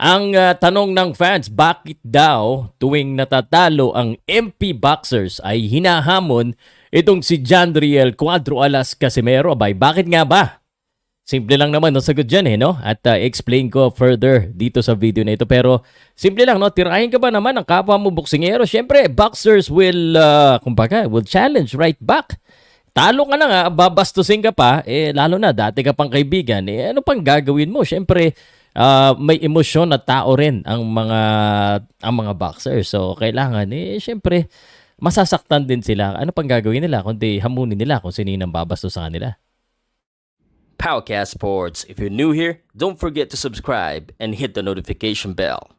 Ang ah, tanong ng fans, bakit daw tuwing natatalo ang MP Boxers ay hinahamon itong si Jandriel Cuadro Alas Casimero? Abay, bakit nga ba? Simple lang naman ang sagot dyan eh, no? At ah, explain ko further dito sa video na ito. Pero simple lang, no? Tirahin ka ba naman ang kapwa mo boksingero? Siyempre, boxers will, uh, kumbaga, will challenge right back. Talo ka na nga, babastusin ka pa, eh lalo na dati ka pang kaibigan, eh ano pang gagawin mo? Siyempre, ah, may emosyon na tao rin ang mga ang mga boxers. So kailangan eh siyempre masasaktan din sila. Ano pang gagawin nila kundi hamunin nila kung sino yung babastos sa kanila. Powercast Sports. If you're new here, don't forget to subscribe and hit the notification bell.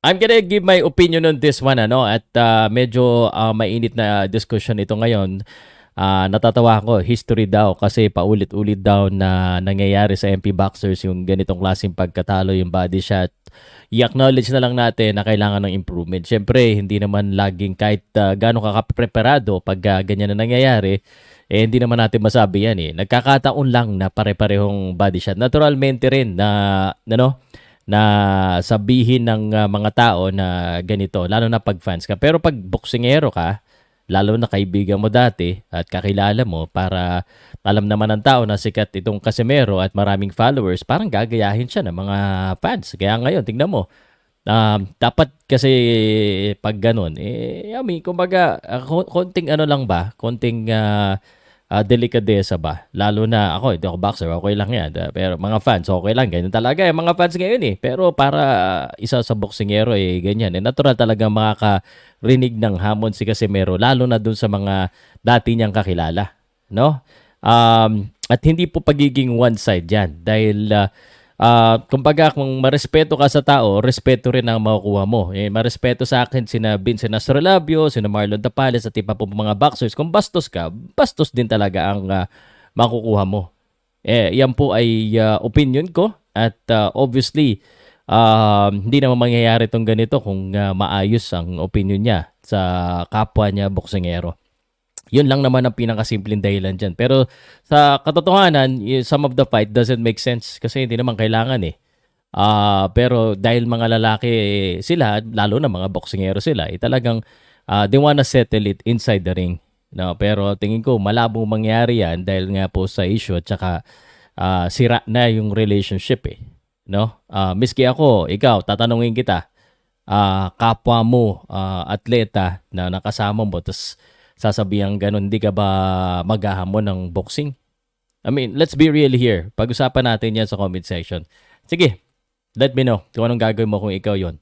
I'm gonna give my opinion on this one ano at ah, medyo ah, mainit na discussion ito ngayon. Ah, natatawa ako, history daw kasi paulit-ulit daw na nangyayari sa MP Boxers yung ganitong klaseng pagkatalo, yung body shot. I-acknowledge na lang natin na kailangan ng improvement. Siyempre, hindi naman laging kahit uh, gaano ka preparado pag ah, ganyan na nangyayari, eh hindi naman natin masabi yan eh. Nagkakataon lang na pare-parehong body shot. Naturalmente rin na ano, na sabihin ng uh, mga tao na ganito, lalo na pag fans ka. Pero pag boksingero ka, lalo na kaibigan mo dati at kakilala mo para alam naman ng tao na sikat itong Casimero at maraming followers, parang gagayahin siya ng mga fans. Kaya ngayon, tingnan mo, um, dapat kasi pag ganun, eh, I mean, kumbaga, ah, kon- konting ano lang ba, konting ah, ah, delikadesa ba? Lalo na ako, hindi ako boxer, okay lang yan. Ah, Pero mga fans, okay lang. Ganyan talaga. Yung mga fans ngayon eh. Pero para ah, isa sa boksingero eh, ganyan. Eh, natural talaga makakarinig ng hamon si Casimero, lalo na dun sa mga dati niyang kakilala. No? Um, at hindi po pagiging one side yan. Dahil ah, Ah, kumbaga kung marespeto ka sa tao, respeto rin ang makukuha mo. Eh, marespeto sa akin sina Vincent Astrolabio, sina Marlon Tapales at iba po mga boxers. Kung bastos ka, bastos din talaga ang ah, makukuha mo. Eh, yan po ay ah, opinion ko at ah, obviously ah, hindi naman mangyayari itong ganito kung ah, maayos ang opinion niya sa kapwa niya boksingero. Yun lang naman ang pinakasimpleng dahilan dyan. Pero sa katotohanan, some of the fight doesn't make sense kasi hindi naman kailangan eh. Ah, pero dahil mga lalaki eh, sila, lalo na mga boksingero sila, eh, talagang ah, they wanna settle it inside the ring. No, pero tingin ko malabo mangyari yan dahil nga po sa issue at saka ah, sira na yung relationship eh. No? Ah, miski ako, ikaw, tatanungin kita, ah, kapwa mo, ah, atleta na nakasama mo, tapos sasabihan ganun, hindi ka ba maghahamon ng boxing? I mean, let's be real here. Pag-usapan natin yan sa comment section. Sige, let me know kung anong gagawin mo kung ikaw yon.